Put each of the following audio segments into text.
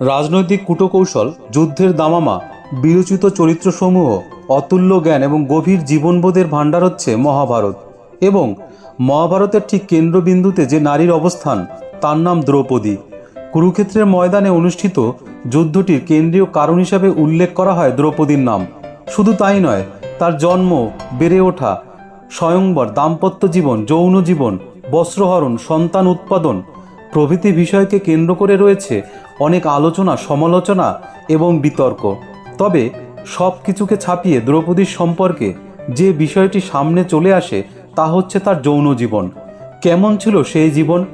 রাজনৈতিক কূটকৌশল, যুদ্ধের দামামা, বিরচিত চরিত্রসমূহ, অতুল্য জ্ঞান এবং গভীর জীবনবোধের ভাণ্ডার হচ্ছে মহাভারত এবং মহাভারতের ঠিক কেন্দ্রবিন্দুতে যে নারীর অবস্থান, তার নাম দ্রৌপদী। কুরুক্ষেত্রের ময়দানে অনুষ্ঠিত যুদ্ধটির কেন্দ্রীয় কারণ হিসাবে উল্লেখ করা হয় দ্রৌপদীর নাম। শুধু তাই নয়, তার জন্ম, বেড়ে ওঠা, স্বয়ংবর দাম্পত্য জীবন, যৌন জীবন, বস্ত্রহরণ, সন্তান উৎপাদন প্রভৃতি বিষয়কে কেন্দ্র করে রয়েছে অনেক আলোচনা, সমালোচনা এবং বিতর্ক। তবে সব কিছুকে ছাপিয়ে দ্রৌপদীর সম্পর্কে যে বিষয়টি সামনে চলে আসে তা হচ্ছে তার যৌন জীবন। কেমন ছিল সেই জীবন?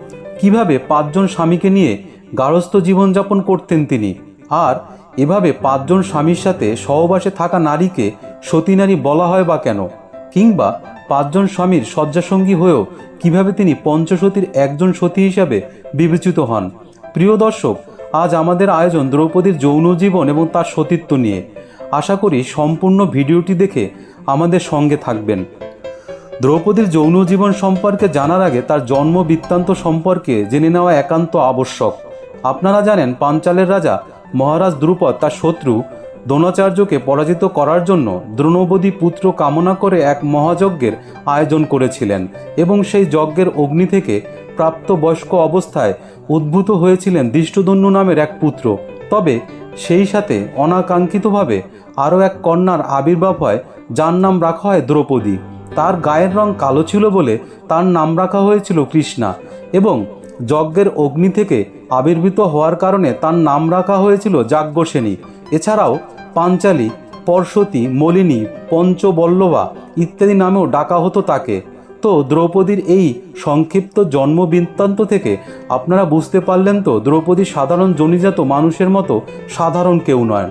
কীভাবে পাঁচজন স্বামীকে নিয়ে গারস্থ জীবনযাপন করতেন তিনি? আর এভাবে পাঁচজন স্বামীর সাথে সহবাসে থাকা নারীকে সতী নারী বলা হয় বা কেন? কিংবা পাঁচজন স্বামীর শয্যাসঙ্গী হয়েও কীভাবে তিনি পঞ্চসতীর একজন সতী হিসাবে বিবেচিত হন। প্রিয় দর্শক, আজ আমাদের আয়োজন দ্রৌপদীর যৌন জীবন এবং তার সতীত্ব নিয়ে। আশা করি সম্পূর্ণ ভিডিওটি দেখে আমাদের সঙ্গে থাকবেন। দ্রৌপদীর যৌন জীবন সম্পর্কে জানার আগে তার জন্ম বৃত্তান্ত সম্পর্কে জেনে নেওয়া একান্ত আবশ্যক। আপনারা জানেন পাঞ্চালের রাজা মহারাজ দ্রুপদ তার শত্রু দ্রোণাচার্যকে পরাজিত করার জন্য দ্রোণবদী পুত্র কামনা করে এক মহাযজ্ঞের আয়োজন করেছিলেন এবং সেই যজ্ঞের অগ্নি থেকে প্রাপ্ত বয়স্ক অবস্থায় উদ্ভূত হয়েছিলেন দৃষ্টদন্যু নামের এক পুত্র। তবে সেই সাথে অনাকাঙ্ক্ষিতভাবে আরও এক কন্যার আবির্ভাব হয়, যার নাম রাখা হয় দ্রৌপদী। তার গায়ের রং কালো ছিল বলে তার নাম রাখা হয়েছিল কৃষ্ণা এবং যজ্ঞের অগ্নি থেকে আবির্ভূত হওয়ার কারণে তার নাম রাখা হয়েছিল যাজ্ঞসেনী। এছাড়াও পাঞ্চালী পর্ষতী মলিনী, পঞ্চবল্লভা ইত্যাদি নামেও ডাকা হতো তাকে। তো দ্রৌপদীর এই সংক্ষিপ্ত জন্ম বৃত্তান্ত থেকে আপনারা বুঝতে পারলেন তো, দ্রৌপদী সাধারণ জনিজাত মানুষের মতো সাধারণ কেউ নয়।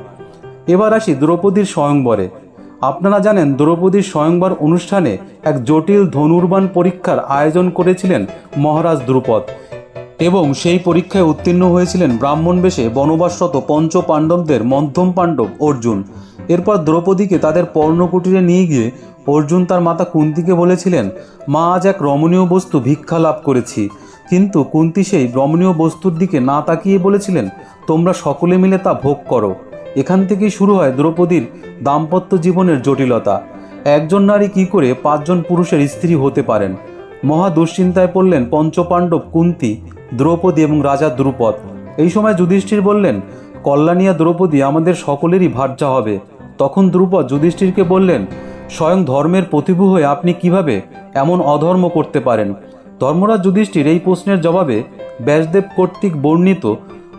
এবার আসি দ্রৌপদীর স্বয়ংবরে। আপনারা জানেন দ্রৌপদীর স্বয়ংবর অনুষ্ঠানে এক জটিল ধনুর্বাণ পরীক্ষার আয়োজন করেছিলেন মহারাজ দ্রুপদ। এবং সেই পরীক্ষায় উত্তীর্ণ হয়েছিলেন ব্রাহ্মণ বেশে বনবাসরত পঞ্চ পাণ্ডবদের মধ্যম পাণ্ডব অর্জুন। এরপর দ্রৌপদীকে তাদের পর্ণকুটিরে নিয়ে গিয়ে অর্জুন তার মাতা কুন্তিকে বলেছিলেন, মা, আজ এক রমণীয় বস্তু ভিক্ষা লাভ করেছি। কিন্তু কুন্তি সেই রমণীয় বস্তুর দিকে না তাকিয়ে বলেছিলেন, তোমরা সকলে মিলে তা ভোগ করো। এখান থেকেই শুরু হয় দ্রৌপদীর দাম্পত্য জীবনের জটিলতা। একজন নারী কি করে পাঁচজন পুরুষের স্ত্রী হতে পারেন? মহা দুশ্চিন্তায় পড়লেন পঞ্চপাণ্ডব কুন্তি। দ্রৌপদী এবং রাজা দ্রুপদ। এই সময় যুধিষ্ঠির বললেন কল্যাণিয়া দ্রৌপদী আমাদের সকলেরই ভার্যা হবে। তখন দ্রুপদ যুধিষ্ঠিরকে বললেন, স্বয়ং ধর্মের প্রতিভু হয়ে আপনি কীভাবে এমন অধর্ম করতে পারেন? ধর্মরাজ যুধিষ্ঠির এই প্রশ্নের জবাবে ব্যাসদেব কর্তৃক বর্ণিত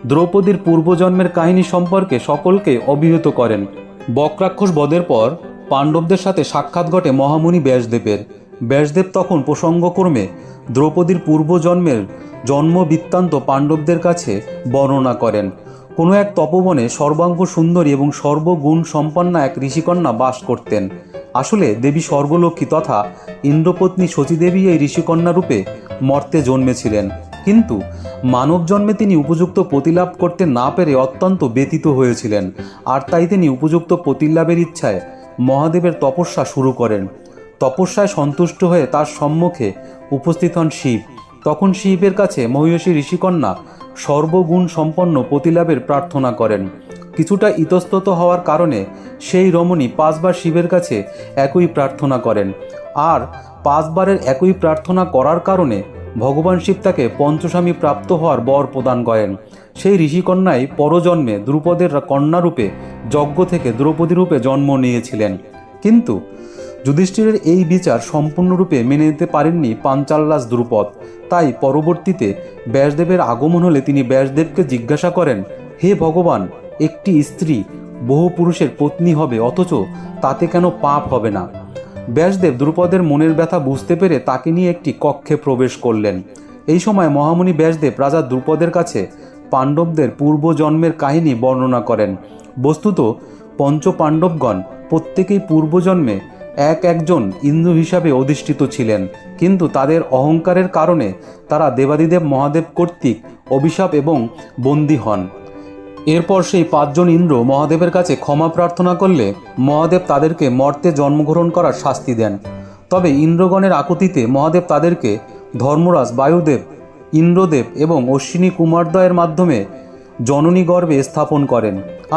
দ্রৌপদীর পূর্বজন্মের কাহিনী সম্পর্কে সকলকে অভিহিত করেন। বক্রাক্ষস বধের পর পাণ্ডবদের সাথে সাক্ষাৎ ঘটে মহামুনি ব্যাসদেবের। ব্যাসদেব তখন প্রসঙ্গক্রমে দ্রৌপদীর পূর্বজন্মের জন্ম বৃত্তান্ত পাণ্ডবদের কাছে বর্ণনা করেন। কোনো এক তপবনে সর্বাঙ্গ সুন্দরী এবং সর্বগুণ সম্পন্না এক ঋষিকন্যা বাস করতেন। আসলে দেবী স্বর্গলক্ষ্মী তথা ইন্দ্রপত্নী সতীদেবী এই ঋষিকন্যা রূপে মর্তে জন্মেছিলেন। কিন্তু মানব জন্মে তিনি উপযুক্ত প্রতিলাভ করতে না পেরে অত্যন্ত ব্যতীত হয়েছিলেন। আর তাই তিনি উপযুক্ত প্রতিলাভের ইচ্ছায় মহাদেবের তপস্যা শুরু করেন। তপস্যায় সন্তুষ্ট হয়ে তার সম্মুখে উপস্থিত হন শিব। তখন শিবের কাছে মহিষী ঋষিকন্যা সর্বগুণ সম্পন্ন প্রতিলাভের প্রার্থনা করেন। কিছুটা ইতস্তত হওয়ার কারণে সেই রমণী পাঁচবার শিবের কাছে একই প্রার্থনা করেন। আর পাঁচবারের একই প্রার্থনা করার কারণে ভগবান শিব তাকে পঞ্চস্বামী প্রাপ্ত হওয়ার বর প্রদান করেন। সেই ঋষিকন্যাই পরজন্মে দ্রুপদের কন্যারূপে যজ্ঞ থেকে দ্রৌপদী রূপে জন্ম নিয়েছিলেন। কিন্তু যুধিষ্ঠিরের এই বিচার সম্পূর্ণরূপে মেনে নিতে পারেননি পাঞ্চাল্লাস দ্রুপদ। তাই পরবর্তীতে ব্যাসদেবের আগমন হলে তিনি ব্যাসদেবকে জিজ্ঞাসা করেন, হে ভগবান, একটি স্ত্রী বহু পুরুষের পত্নী হবে, অথচ তাতে কেন পাপ হবে না? ব্যাসদেব দ্রুপদের মনের ব্যথা বুঝতে পেরে তাকে নিয়ে একটি কক্ষে প্রবেশ করলেন। এই সময় মহামুনি ব্যাসদেব রাজা দ্রুপদের কাছে পাণ্ডবদের পূর্বজন্মের কাহিনী বর্ণনা করেন। বস্তুত পঞ্চ পাণ্ডবগণ প্রত্যেকেই পূর্বজন্মে এক একজন ইন্দু হিসাবে অধিষ্ঠিত ছিলেন, কিন্তু তাদের অহংকারের কারণে তারা দেবাদিদেব মহাদেব কর্তৃক অভিশাপ এবং বন্দী হন। এরপর সেই পাঁচজন ইন্দ্র মহাদেবের কাছে ক্ষমা প্রার্থনা করলে মহাদেব তাদেরকে মর্তে জন্মগ্রহণ করার শাস্তি দেন। তবে ইন্দ্রগণের আকুতিতে মহাদেব তাদেরকে ধর্মরাজ বায়ুদেব, ইন্দ্রদেব এবং অশ্বিনী কুমারদ্বয়ের মাধ্যমে জননী গর্ভে স্থাপন করেন।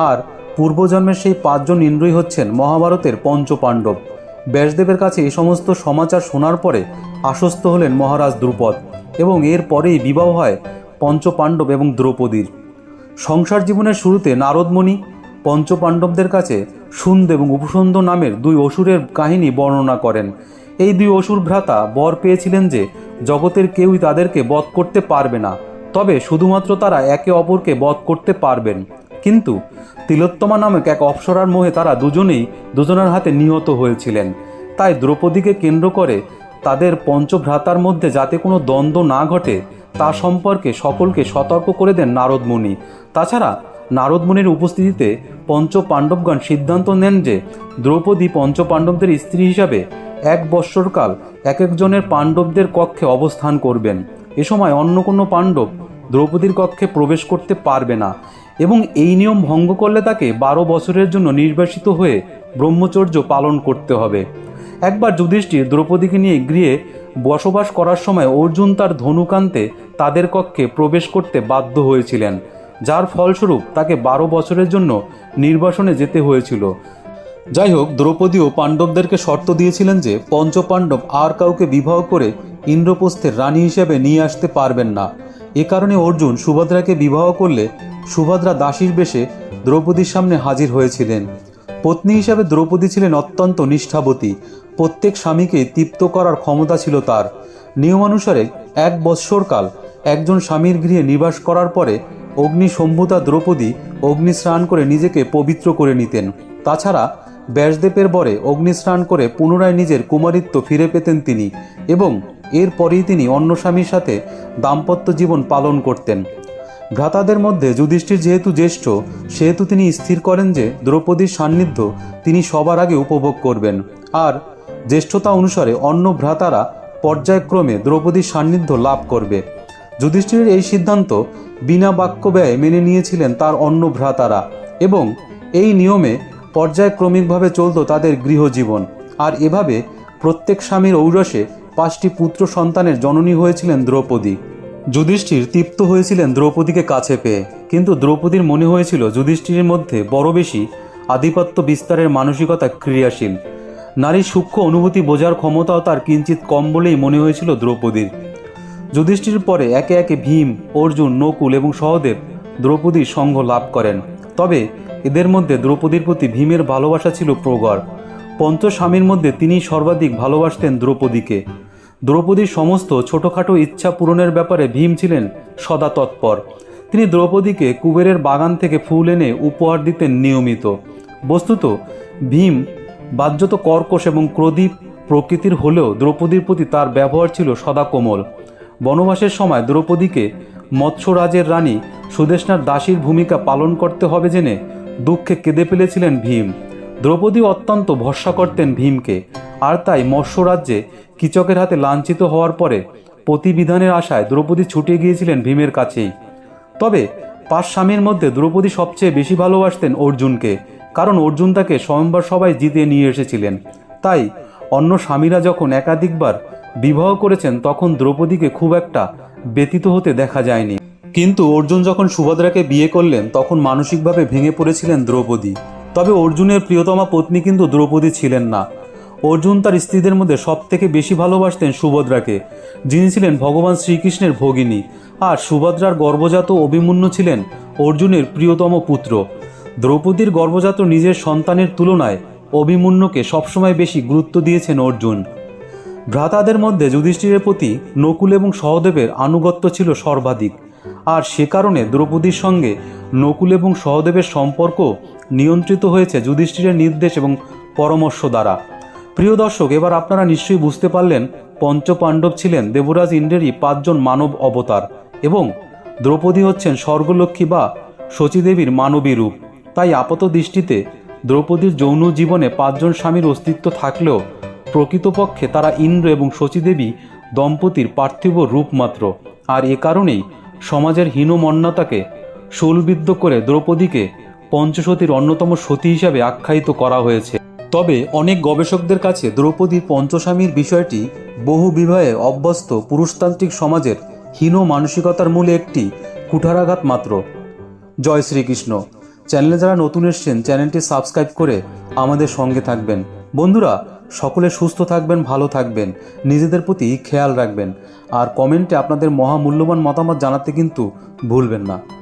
আর পূর্বজন্মের সেই পাঁচজন ইন্দ্রই হচ্ছেন মহাভারতের পঞ্চপাণ্ডব। ব্যাসদেবের কাছে এই সমস্ত সমাচার শোনার পরে আশ্বস্ত হলেন মহারাজ দ্রুপদ এবং এর পরেই বিবাহ হয় পঞ্চপাণ্ডব এবং দ্রৌপদীর। সংসার জীবনের শুরুতে নারদমণি পঞ্চপাণ্ডবদের কাছে সুন্দ এবং উপসন্দ নামের দুই অসুরের কাহিনী বর্ণনা করেন। এই দুই অসুর ভ্রাতা বর পেয়েছিলেন যে, জগতের কেউই তাদেরকে বধ করতে পারবে না, তবে শুধুমাত্র তারা একে অপরকে বধ করতে পারবেন। কিন্তু তিলোত্তমা নামক এক অপ্সরার মোহে তারা দুজনেই দুজনের হাতে নিহত হয়েছিলেন। তাই দ্রৌপদীকে কেন্দ্র করে তাদের পঞ্চভ্রাতার মধ্যে যাতে কোনো দ্বন্দ্ব না ঘটে, তা সম্পর্কে সকলকে সতর্ক করে দেন নারদমুনি তাছাড়া নারদমুনির উপস্থিতিতে পঞ্চ পাণ্ডবগণ সিদ্ধান্ত নেন যে দ্রৌপদী পঞ্চ পাণ্ডবদের স্ত্রী হিসাবে এক বৎসরকাল এক একজনের পাণ্ডবদের কক্ষে অবস্থান করবেন। এ সময় অন্য কোনো পাণ্ডব দ্রৌপদীর কক্ষে প্রবেশ করতে পারবে না। এবং এই নিয়ম ভঙ্গ করলে তাকে বারো বছরের জন্য নির্বাসিত হয়ে ব্রহ্মচর্য পালন করতে হবে। একবার যুধিষ্ঠির দ্রৌপদীকে নিয়ে গৃহে বসবাস করার সময় অর্জুন তার ধনুকান্তে তাদের কক্ষে প্রবেশ করতে বাধ্য হয়েছিলেন, যার ফলস্বরূপ তাকে বারো বছরের জন্য নির্বাসনে যেতে হয়েছিল। যাই হোক দ্রৌপদীও পাণ্ডবদেরকে শর্ত দিয়েছিলেন যে পঞ্চপাণ্ডব আর কাউকে বিবাহ করে ইন্দ্রপ্রস্থের রানী হিসেবে নিয়ে আসতে পারবেন না। এ কারণে অর্জুন সুভদ্রাকে বিবাহ করলে সুভদ্রা দাসীর বেশে দ্রৌপদীর সামনে হাজির হয়েছিলেন। পত্নী হিসাবে দ্রৌপদী ছিলেন অত্যন্ত নিষ্ঠাবতী। প্রত্যেক স্বামীকে তৃপ্ত করার ক্ষমতা ছিল তার। নিয়মানুসারে এক বৎসরকাল একজন স্বামীর গৃহে নিবাস করার পরে অগ্নি সম্ভুতা দ্রৌপদী অগ্নিস্নান করে নিজেকে পবিত্র করে নিতেন। তাছাড়া ব্যাসদেবের বরে অগ্নিস্নান করে পুনরায় নিজের কুমারিত্ব ফিরে পেতেন তিনি এবং এরপরেই তিনি অন্য স্বামীর সাথে দাম্পত্য জীবন পালন করতেন। ভ্রাতাদের মধ্যে যুধিষ্ঠির যেহেতু জ্যেষ্ঠ, সেহেতু তিনি স্থির করেন যে দ্রৌপদীর সান্নিধ্য তিনি সবার আগে উপভোগ করবেন। আর জ্যেষ্ঠতা অনুসারে অন্য ভ্রাতারা পর্যায়ক্রমে দ্রৌপদীর সান্নিধ্য লাভ করবে। যুধিষ্ঠিরের এই সিদ্ধান্ত বিনা বাক্য ব্যয়ে মেনে নিয়েছিলেন তার অন্য ভ্রাতারা এবং এই নিয়মে পর্যায়ক্রমিকভাবে চলত তাদের গৃহজীবন। আর এভাবে প্রত্যেক স্বামীর ঔরসে পাঁচটি পুত্র সন্তানের জননী হয়েছিলেন দ্রৌপদী। যুধিষ্ঠির তৃপ্ত হয়েছিলেন দ্রৌপদীকে কাছে পেয়ে। কিন্তু দ্রৌপদীর মনে হয়েছিল যুধিষ্ঠিরের মধ্যে বড় বেশি আধিপত্য বিস্তারের মানসিকতা ক্রিয়াশীল। নারীর সূক্ষ্ম অনুভূতি বোঝার ক্ষমতাও তার কিঞ্চিত কম বলেই মনে হয়েছিল দ্রৌপদীর। যুধিষ্ঠির পরে একে একে ভীম, অর্জুন, নকুল এবং সহদেব দ্রৌপদীর সঙ্গ লাভ করেন। তবে এদের মধ্যে দ্রৌপদীর প্রতি ভীমের ভালোবাসা ছিল প্রগড় পঞ্চস্বামীর মধ্যে তিনি সর্বাধিক ভালোবাসতেন দ্রৌপদীকে। দ্রৌপদীর সমস্ত ছোটোখাটো ইচ্ছা পূরণের ব্যাপারে ভীম ছিলেন সদা তৎপর। তিনি দ্রৌপদীকে কুবেরের বাগান থেকে ফুল এনে উপহার দিতেন নিয়মিত। বস্তুত, ভীম বাহ্যত কর্কশ এবং ক্রোধী প্রকৃতির হলেও দ্রৌপদীর প্রতি তার ব্যবহার ছিল সদা কোমল। বনবাসের সময় দ্রৌপদীকে মৎস্যরাজের রানী সুদেষ্ণার দাসীর ভূমিকা পালন করতে হবে জেনে দুঃখে কেঁদে ফেলেছিলেন ভীম। দ্রৌপদী অত্যন্ত ভরসা করতেন ভীমকে, আর তাই মৎস্যরাজ্যে কিচকের হাতে লাঞ্ছিত হওয়ার পরে প্রতিবিধানের আশায় দ্রৌপদী ছুটে গিয়েছিলেন ভীমের কাছেই। তবে পাঁচ স্বামীর মধ্যে দ্রৌপদী সবচেয়ে বেশি ভালোবাসতেন অর্জুনকে, কারণ অর্জুন তাকে স্বয়ংবার সবাই জিতে নিয়ে এসেছিলেন। তাই অন্য স্বামীরা যখন একাধিকবার বিবাহ করেছেন, তখন দ্রৌপদীকে খুব একটা ব্যতীত হতে দেখা যায়নি। কিন্তু অর্জুন যখন সুভদ্রাকে বিয়ে করলেন, তখন মানসিকভাবে ভেঙে পড়েছিলেন দ্রৌপদী। তবে অর্জুনের প্রিয়তমা পত্নী কিন্তু দ্রৌপদী ছিলেন না। অর্জুন তার স্ত্রীদের মধ্যে সব থেকে বেশি ভালোবাসতেন সুভদ্রাকে, যিনি ছিলেন ভগবান শ্রীকৃষ্ণের ভগিনী, আর সুভদ্রার গর্ভজাত অভিমন্যু ছিলেন অর্জুনের প্রিয়তম পুত্র। দ্রৌপদীর গর্ভজাত নিজের সন্তানের তুলনায় অভিমন্যুকে সবসময় বেশি গুরুত্ব দিয়েছেন অর্জুন। ভ্রাতাদের মধ্যে যুধিষ্ঠিরের প্রতি নকুল এবং সহদেবের আনুগত্য ছিল সর্বাধিক। আর সে কারণে দ্রৌপদীর সঙ্গে নকুল এবং সহদেবের সম্পর্ক নিয়ন্ত্রিত হয়েছে যুধিষ্ঠিরের নির্দেশ এবং পরামর্শ দ্বারা। প্রিয় দর্শক, এবার আপনারা নিশ্চয়ই বুঝতে পারলেন, পঞ্চপাণ্ডব ছিলেন দেবরাজ ইন্দ্রেরই পাঁচজন মানব অবতার এবং দ্রৌপদী হচ্ছেন স্বর্গলক্ষ্মী বা শচীদেবীর মানবী রূপ। তাই আপাত দৃষ্টিতে দ্রৌপদীর যৌন জীবনে পাঁচজন স্বামীর অস্তিত্ব থাকলেও প্রকৃতপক্ষে তারা ইন্দ্র এবং শচীদেবী দম্পতির পার্থিব রূপ মাত্র। আর এ কারণেই সমাজের হীনমন্যতাকে শূলবিদ্ধ করে দ্রৌপদীকে পঞ্চসতীর অন্যতম সতী হিসাবে আখ্যায়িত করা হয়েছে। তবে অনেক গবেষকদের কাছে দ্রৌপদীর পঞ্চস্বামীর বিষয়টি বহু বিবাহে অভ্যস্ত পুরুষতান্ত্রিক সমাজের হীন মানসিকতার মূলে একটি কুঠারাঘাত মাত্র। জয় শ্রীকৃষ্ণ। চ্যানেলে যারা নতুন এসছেন, চ্যানেলটি সাবস্ক্রাইব করে আমাদের সঙ্গে থাকবেন। বন্ধুরা সকলে সুস্থ থাকবেন, ভালো থাকবেন। নিজেদের প্রতি খেয়াল রাখবেন। আর কমেন্টে আপনাদের মহামূল্যবান মতামত জানাতে কিন্তু ভুলবেন না।